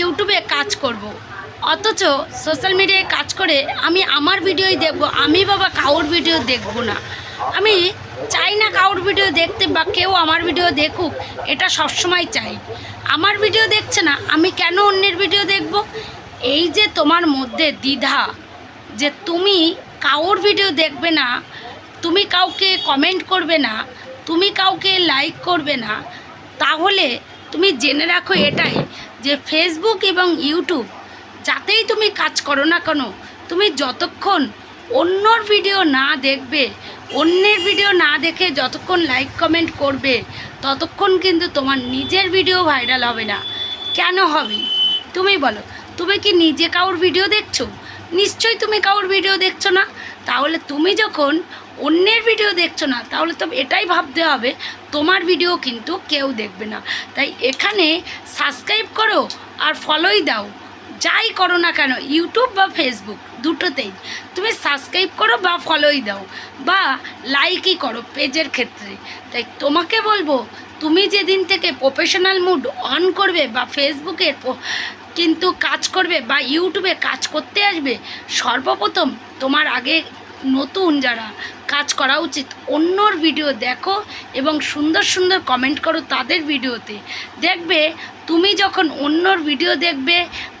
ইউটিউবে কাজ করব। অথচ সোশ্যাল মিডিয়ায় কাজ করে আমি আমার ভিডিওই দেখব, আমি বাবা কাউর ভিডিও দেখব না। আমি চাই না কাউর ভিডিও দেখতে বা কেউ আমার ভিডিও দেখুক, এটা সবসময় চাই। আমার ভিডিও দেখছে না, আমি কেন অন্যের ভিডিও দেখব? এই যে তোমার মধ্যে দ্বিধা যে তুমি কাউর ভিডিও দেখবে না, তুমি কাউকে কমেন্ট করবে না, তুমি কাউকে লাইক করবে না, তাহলে তুমি জেনে রাখো এটাই যে ফেসবুক এবং ইউটিউব যাতেই তুমি কাজ করো না কেন, তুমি যতক্ষণ অন্যর ভিডিও না দেখবে, অন্যের ভিডিও না দেখে যতক্ষণ লাইক কমেন্ট করবে, ততক্ষণ কিন্তু তোমার নিজের ভিডিও ভাইরাল হবে না। কেন হবে? তুমি বলো, তুমি কি নিজে কাউর ভিডিও দেখছ? নিশ্চয়ই তুমি কাউর ভিডিও দেখছ না। তাহলে তুমি যখন অন্যের ভিডিও দেখছ না, তাহলে তো এটাই ভাবতে হবে, তোমার ভিডিও কিন্তু কেউ দেখবে না। তাই এখানে সাবস্ক্রাইব করো আর ফলোই দাও। যাই করো না কেন ইউটিউব বা ফেসবুক দুটোতেই। তুমি সাবস্ক্রাইব করো বা ফলোই দাও, বা লাইকই করো পেজের ক্ষেত্রে। তাই তোমাকে বলব, তুমি যেদিন থেকে প্রফেশনাল মুড অন করবে বা ফেসবুকের কিন্তু কাজ করবে বা ইউটিউবে কাজ করতে আসবে, সর্বপ্রথম তোমার আগে নতুন যারা কাজ করা উচিত। অন্যর ভিডিও দেখো এবং সুন্দর সুন্দর কমেন্ট করো তাদের ভিডিওতে দেখবে, তুমি যখন অন্যর ভিডিও দেখবে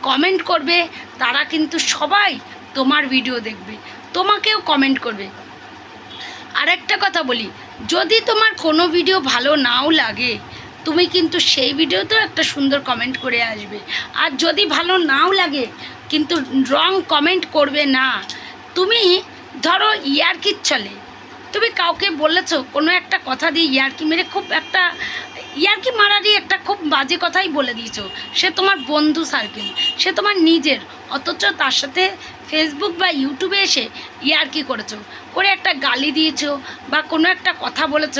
কমেন্ট করবে, তারা কিন্তু সবাই তোমার ভিডিও দেখবে। তোমাকেও কমেন্ট করবে। আরেকটা কথা বলি, যদি তোমার কোনো ভিডিও ভালো নাও লাগে, তুমি কিন্তু সেই ভিডিওতেও একটা সুন্দর কমেন্ট করে আসবে। আর যদি ভালো নাও লাগে, কিন্তু রং কমেন্ট করবে না। তুমি ধরো ইয়ার্কির চলে। তুমি কাউকে বলেছ কোনো একটা কথা দিয়ে ইয়ার্কি মেরে খুব একটা, ইয়ার্কি মারারই একটা খুব বাজে কথাই বলে দিয়েছ। সে তোমার বন্ধু সার্কেল সে তোমার নিজের, অথচ তার সাথে ফেসবুক বা ইউটিউবে এসে ইয়ার্কি করেছ। করে একটা গালি দিয়েছ বা কোনো একটা কথা বলেছ।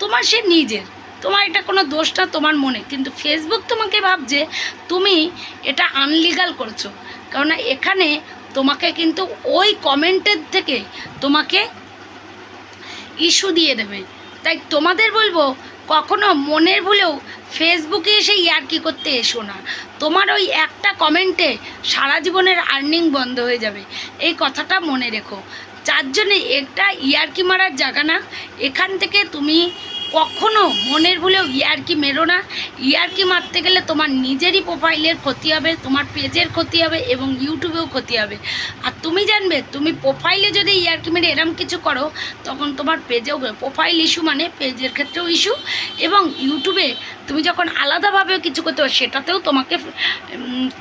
তোমার সে নিজের, তোমার এটা কোনো দোষটা তোমার মনে। কিন্তু ফেসবুক তোমাকে ভাবছে তুমি এটা আনলিগাল করছ। কেননা এখানে তোমাকে কিন্তু ওই কমেন্টের থেকে তোমাকে ইস্যু দিয়ে দেবে। তাই তোমাদের বলব, কখনো মনের ভুলেও ফেসবুকে এসে ইয়ার্কি করতে এসো না। তোমার ওই একটা কমেন্টে সারা জীবনের আর্নিং বন্ধ হয়ে যাবে। এই কথাটা মনে রেখো। যার জন্যে একটা ইয়ার্কি মারার জায়গা না? এখান থেকে তুমি কখনো মনের ভুলেও ইয়ার্কি মেরো না। ইয়ার্কি মারতে গেলে তোমার নিজেরই প্রোফাইলের ক্ষতি হবে, তোমার পেজের ক্ষতি হবে এবং ইউটিউবেও ক্ষতি হবে। আর তুমি জানবে, তুমি প্রোফাইলে যদি ইয়ার্কি মেরে এরম কিছু করো, তখন তোমার পেজেও প্রোফাইল ইস্যু মানে পেজের ক্ষেত্রেও ইস্যু এবং ইউটিউবে তুমি যখন আলাদাভাবেও কিছু করতে হবে সেটাতেও তোমাকে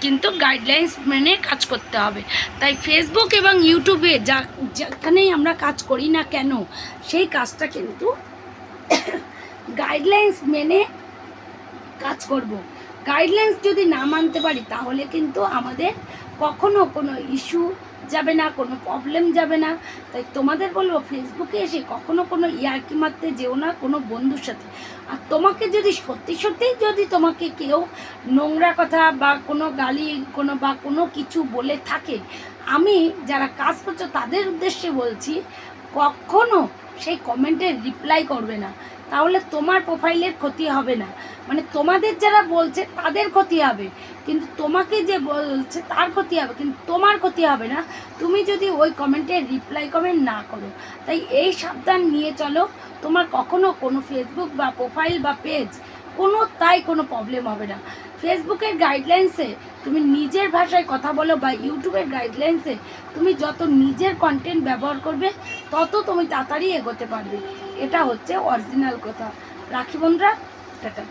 কিন্তু গাইডলাইন্স মেনে কাজ করতে হবে। তাই ফেসবুক এবং ইউটিউবে যা, যেখানেই আমরা কাজ করি না কেন, সেই কাজটা কিন্তু গাইডলাইন্স মেনে কাজ করব। গাইডলাইন্স যদি না মানতে পারি, তাহলে কিন্তু আমাদের কখনো কোনো ইস্যু যাবে না, কোনো প্রবলেম যাবে না। তাই তোমাদের বলব ফেসবুকে এসে কখনো কোনো ইয়ার্কি মারতে যেও না, কোনো বন্ধুর সাথে। আর তোমাকে যদি সত্যি সত্যিই যদি তোমাকে কেউ নোংরা কথা বা কোনো গালি, কোনো বা কোনো কিছু বলে থাকে, আমি যারা কাজ করছ, তাদের উদ্দেশ্যে বলছি কখনো সেই কমেন্টের রিপ্লাই করবে না। তাহলে তোমার প্রোফাইলের ক্ষতি হবে না। মানে তোমাদের যারা বলছে, তাদের ক্ষতি হবে। কিন্তু তোমাকে যে বলছে, তার ক্ষতি হবে। কিন্তু তোমার ক্ষতি হবে না। তুমি যদি ওই কমেন্টের রিপ্লাই কমেন্ট না করো, তাই এই সাবধান নিয়ে চলো। তোমার কখনো কোনো ফেসবুক বা প্রোফাইল বা পেজ কোনো তাই কোনো প্রবলেম হবে না। ফেসবুকের গাইডলাইন্সে তুমি নিজের ভাষায় কথা বলো বা ইউটিউবের গাইডলাইন্সে তুমি যত নিজের কন্টেন্ট ব্যবহার করবে, তত তুমি তাড়াতাড়ি এগোতে পারবে। এটা হচ্ছে অরিজিনাল কথা। রাখি বন্ধুরা, টাটা।